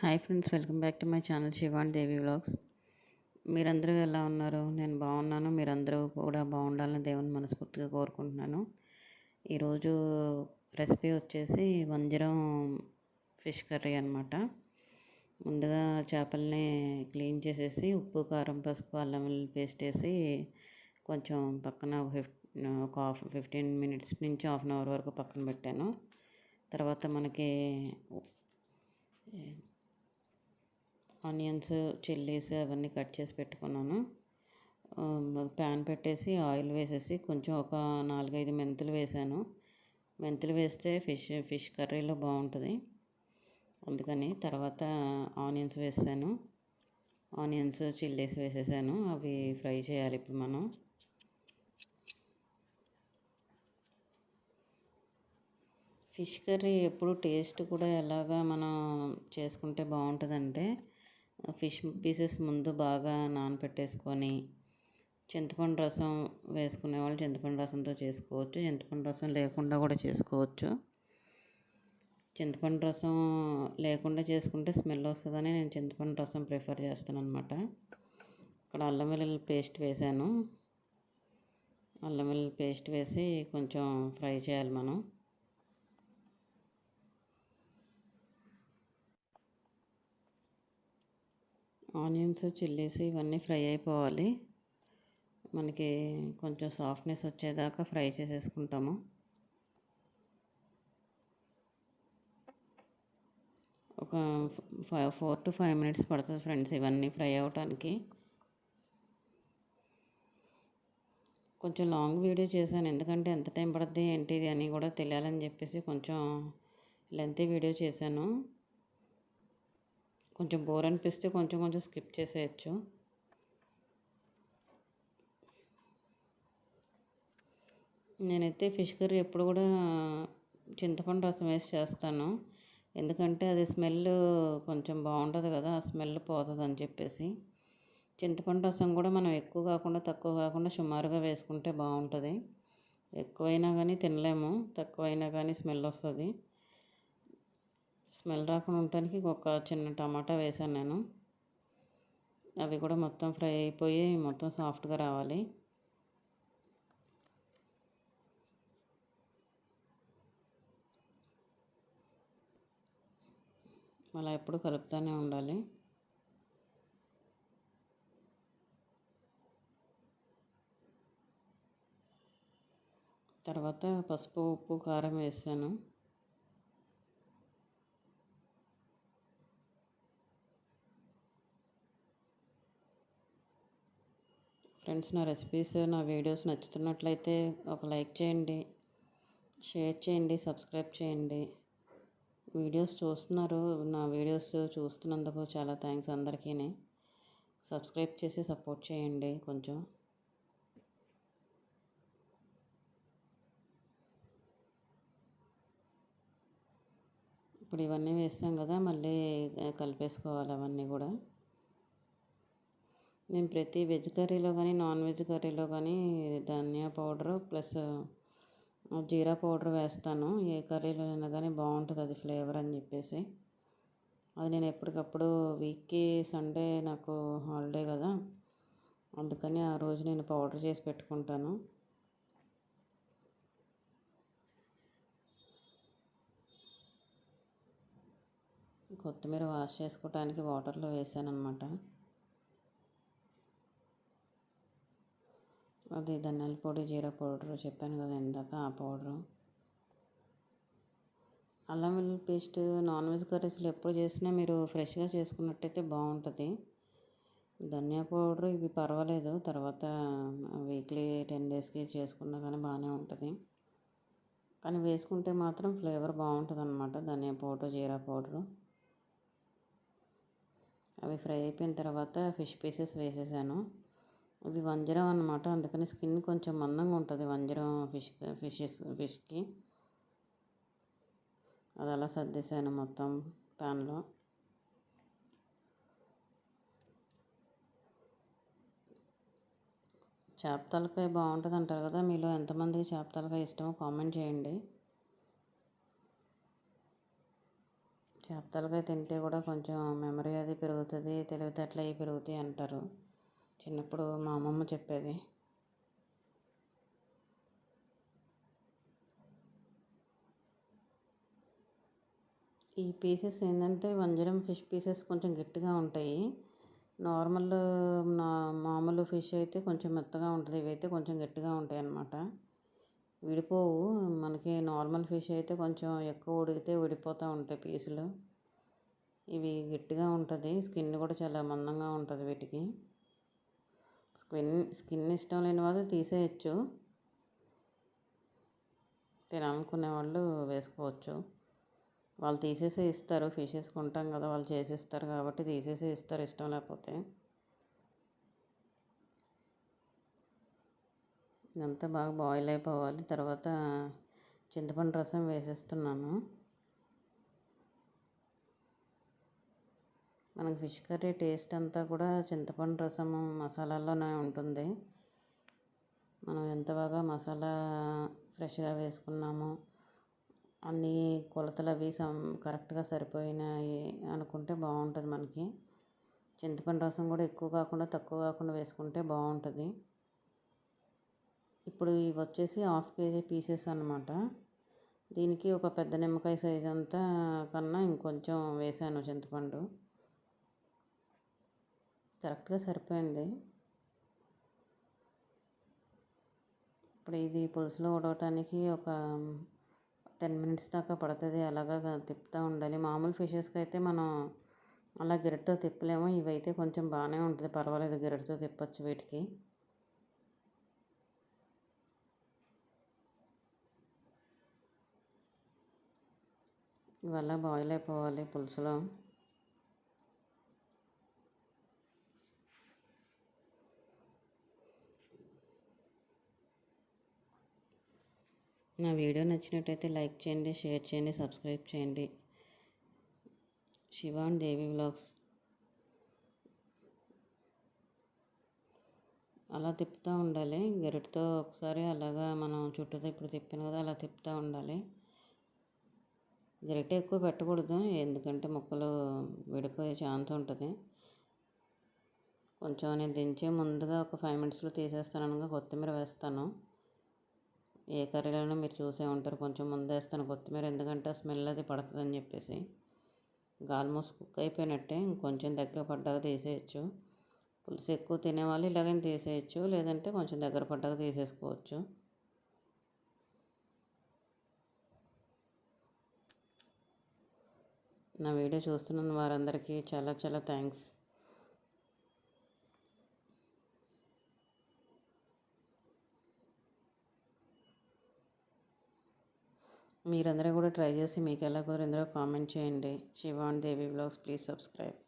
Hi friends welcome back to my channel Shivan Devi vlogs. మీరందరూ ఎలా ఉన్నారు? నేను బాగున్నాను. మీరందరూ కూడా బాగుండాలని దేవుని మనస్ఫూర్తిగా కోరుకుంటున్నాను. ఈరోజు రెసిపీ వచ్చేసి వంజరం ఫిష్ కర్రీ అనమాట ముందుగా చేపల్ని క్లీన్ చేసేసి ఉప్పు కారం పసుపు అల్లం వెల్లుల్లి పేస్ట్ వేసి కొంచెం పక్కన ఫిఫ్ ఒక హాఫ్ ఫిఫ్టీన్ మినిట్స్ నుంచి హాఫ్ అన్ అవర్ వరకు పక్కన పెట్టాను. తర్వాత మనకి ఆనియన్స్ చిల్లీస్ అవన్నీ కట్ చేసి పెట్టుకున్నాను. ప్యాన్ పెట్టేసి ఆయిల్ వేసేసి కొంచెం ఒక నాలుగైదు మెంతులు వేసాను. మెంతులు వేస్తే ఫిష్ ఫిష్ కర్రీలో బాగుంటుంది. అందుకని తర్వాత ఆనియన్స్ వేసాను. ఆనియన్స్ చిల్లీస్ వేసేసాను. అవి ఫ్రై చేయాలి ఇప్పుడు మనం. ఫిష్ కర్రీ ఎప్పుడు టేస్ట్ కూడా ఎలాగా మనం చేసుకుంటే బాగుంటుందంటే ఫిష్ పీసెస్ ముందు బాగా నానపెట్టేసుకొని చింతపండు రసం వేసుకునే వాళ్ళు చింతపండు రసంతో చేసుకోవచ్చు. చింతపండు రసం లేకుండా కూడా చేసుకోవచ్చు. చింతపండు రసం లేకుండా చేసుకుంటే స్మెల్ వస్తుందని నేను చింతపండు రసం ప్రిఫర్ చేస్తాను అనమాట ఇక్కడ అల్లం వెల్లుల్లి పేస్ట్ వేసాను అల్లం వెల్లుల్లి పేస్ట్ వేసి కొంచెం ఫ్రై చేయాలి మనం. ఆనియన్స్ చిల్లీస్ ఇవన్నీ ఫ్రై అయిపోవాలి. మనకి కొంచెం సాఫ్ట్నెస్ వచ్చేదాకా ఫ్రై చేసేసుకుంటాము. ఒక five four to five minutes పడుతుంది ఫ్రెండ్స్ ఇవన్నీ ఫ్రై అవ్వటానికి కొంచెం లాంగ్ వీడియో చేశాను. ఎందుకంటే ఎంత టైం పడుతుంది ఏంటిది అని కూడా తెలియాలని చెప్పేసి కొంచెం లెంతీ వీడియో చేశాను. కొంచెం బోర్ అనిపిస్తే కొంచెం కొంచెం స్కిప్ చేసేయచ్చు. నేనైతే ఫిష్ కర్రీ ఎప్పుడు కూడా చింతపండు రసం వేసి చేస్తాను. ఎందుకంటే అది స్మెల్ కొంచెం బాగుంటుంది కదా ఆ స్మెల్ పోతుంది అని చెప్పేసి. చింతపండు రసం కూడా మనం ఎక్కువ కాకుండా తక్కువ కాకుండా సుమారుగా వేసుకుంటే బాగుంటుంది. ఎక్కువైనా కానీ తినలేము తక్కువైనా కానీ స్మెల్ వస్తుంది. స్మెల్ రాకుండా ఉండటానికి ఒక చిన్న టమాటా వేసాను నేను. అవి కూడా మొత్తం ఫ్రై అయిపోయి మొత్తం సాఫ్ట్గా రావాలి. అలా ఎప్పుడు కలుపుతూనే ఉండాలి. తర్వాత పసుపు ఉప్పు కారం వేసాను. ఫ్రెండ్స్ నా రెసిపీస్ నా వీడియోస్ నచ్చుతున్నట్లయితే ఒక లైక్ చేయండి షేర్ చేయండి సబ్స్క్రైబ్ చేయండి. వీడియోస్ చూస్తున్నారు నా వీడియోస్ చూస్తున్నందుకు చాలా థ్యాంక్స్ అందరికీ సబ్స్క్రైబ్ చేసి సపోర్ట్ చేయండి కొంచెం. ఇప్పుడు ఇవన్నీ వేస్తాం కదా మళ్ళీ కలిపేసుకోవాలి అవన్నీ కూడా. నేను ప్రతి వెజ్ కర్రీలో కానీ నాన్ వెజ్ కర్రీలో కానీ ధనియా పౌడరు ప్లస్ జీరా పౌడర్ వేస్తాను. ఏ కర్రీలో అయినా కానీ బాగుంటుంది అది ఫ్లేవర్ అని చెప్పేసి. అది నేను ఎప్పటికప్పుడు వీక్కి సండే నాకు హాలిడే కదా. అందుకని ఆ రోజు నేను పౌడర్ చేసి పెట్టుకుంటాను. కొత్తిమీర వాష్ చేసుకోవడానికి వాటర్లో వేసాను అనమాట అది ధనియాల పొడి జీరా పౌడర్ చెప్పాను కదా ఇందాక ఆ పౌడరు. అల్లం వెల్లుల్లి పేస్ట్ నాన్ వెజ్ కర్రీస్లో ఎప్పుడు చేసినా మీరు ఫ్రెష్గా చేసుకున్నట్టయితే బాగుంటుంది. ధనియా పౌడర్ ఇవి పర్వాలేదు తర్వాత వీక్లీ టెన్ డేస్కి చేసుకున్నా కానీ బాగానే ఉంటుంది. కానీ వేసుకుంటే మాత్రం ఫ్లేవర్ బాగుంటుంది అనమాట ధనియా పౌడర్ జీరా పౌడరు. అవి ఫ్రై అయిపోయిన తర్వాత ఫిష్ పీసెస్ వేసేసాను. ఇవి వంజరం అనమాట అందుకని స్కిన్ కొంచెం మందంగా ఉంటుంది వంజరం ఫిష్ ఫిషెస్ ఫిష్కి. అది అలా సర్దేశాను మొత్తం ప్యాన్లో. చేప తలకాయ బాగుంటుంది అంటారు కదా మీలో ఎంతమందికి చేప తలకాయ ఇష్టమో కామెంట్ చేయండి. చేపతలకాయ తింటే కూడా కొంచెం మెమరీ అది పెరుగుతుంది తెలివితేటలు అవి పెరుగుతాయి అంటారు. చిన్నప్పుడు మా అమ్మమ్మ చెప్పేది. ఈ పీసెస్ ఏంటంటే వంజరం ఫిష్ పీసెస్ కొంచెం గట్టిగా ఉంటాయి. నార్మల్ నా మామూలు ఫిష్ అయితే కొంచెం మెత్తగా ఉంటుంది. ఇవైతే కొంచెం గట్టిగా ఉంటాయి అన్నమాట. విడిపోవు. మనకి నార్మల్ ఫిష్ అయితే కొంచెం ఎక్కువ ఉడికితే విడిపోతూ ఉంటాయి పీసులు. ఇవి గట్టిగా ఉంటుంది. స్కిన్ కూడా చాలా మందంగా ఉంటుంది వీటికి. స్కిన్ స్కిన్ ఇష్టం లేని వాళ్ళు తీసేయచ్చు. తినాలనుకునే వాళ్ళు వేసుకోవచ్చు. వాళ్ళు తీసేసే ఇస్తారు. ఫిషెస్ కొంటాం కదా వాళ్ళు చేసేస్తారు కాబట్టి తీసేసే ఇస్తారు ఇష్టం లేకపోతే. ఇదంతా బాగా బాయిల్ అయిపోవాలి. తర్వాత చింతపండు రసం వేసేస్తున్నాను. మనకి ఫిష్ కర్రీ టేస్ట్ అంతా కూడా చింతపండు రసం మసాలాల్లోనే ఉంటుంది. మనం ఎంత బాగా మసాలా ఫ్రెష్గా వేసుకున్నామో అన్ని కొలతలు అవి సమ్ కరెక్ట్గా సరిపోయినాయి అనుకుంటే బాగుంటుంది మనకి. చింతపండు రసం కూడా ఎక్కువ కాకుండా తక్కువ కాకుండా వేసుకుంటే బాగుంటుంది. ఇప్పుడు ఇవి వచ్చేసి హాఫ్ కేజీ పీసెస్ అనమాట దీనికి ఒక పెద్ద నిమ్మకాయ సైజ్ అంతా కన్నా ఇంకొంచెం వేసాను చింతపండు. కరెక్ట్గా సరిపోయింది. ఇప్పుడు ఇది పులుసులో ఉడవటానికి ఒక టెన్ మినిట్స్ దాకా పడుతుంది. అలాగా తిప్పుతూ ఉండాలి. మామూలు ఫిషెస్కి అయితే మనం అలా గిరటితో తిప్పలేము. ఇవైతే కొంచెం బాగానే ఉంటుంది. పర్వాలేదు గిరటితో తిప్పచ్చు వీటికి. ఇవల్ల బాయిల్ అయిపోవాలి పులుసులో. నా వీడియో నచ్చినట్టయితే లైక్ చేయండి షేర్ చేయండి సబ్స్క్రైబ్ చేయండి. శివాన్ దేవి వ్లాగ్స్. అలా తిప్పుతూ ఉండాలి. గరిటతో ఒకసారి అలాగా మనం చుట్టూ ఇప్పుడు తిప్పాను కదా అలా తిప్పుతూ ఉండాలి. గరిటె ఎక్కువ పెట్టకూడదు ఎందుకంటే ముక్కలు విడిపోయే ఛాన్స్ ఉంటుంది. కొంచెం నేను దించే ముందుగా ఒక ఫైవ్ మినిట్స్లో తీసేస్తాను అనగా కొత్తిమీర వేస్తాను. ఏ కర్రీలోనూ మీరు చూసే ఉంటారు. కొంచెం ముందేస్తాను కొత్తిమీర. ఎందుకంటే స్మెల్ అది పడుతుందని చెప్పేసి ఆల్మోస్ట్ కుక్ అయిపోయినట్టే ఇంకొంచెం దగ్గర పడ్డాక తీసేయచ్చు. పులుసు ఎక్కువ తినేవాళ్ళు ఇలాగైనా తీసేయచ్చు. లేదంటే కొంచెం దగ్గర పడ్డాక తీసేసుకోవచ్చు. నా వీడియో చూస్తున్న వారందరికీ చాలా చాలా థ్యాంక్స్. మీరందరూ కూడా ట్రై చేసి మీకు ఎలా కుదిరిందో కామెంట్ చేయండి. Shivan Devi blogs please subscribe.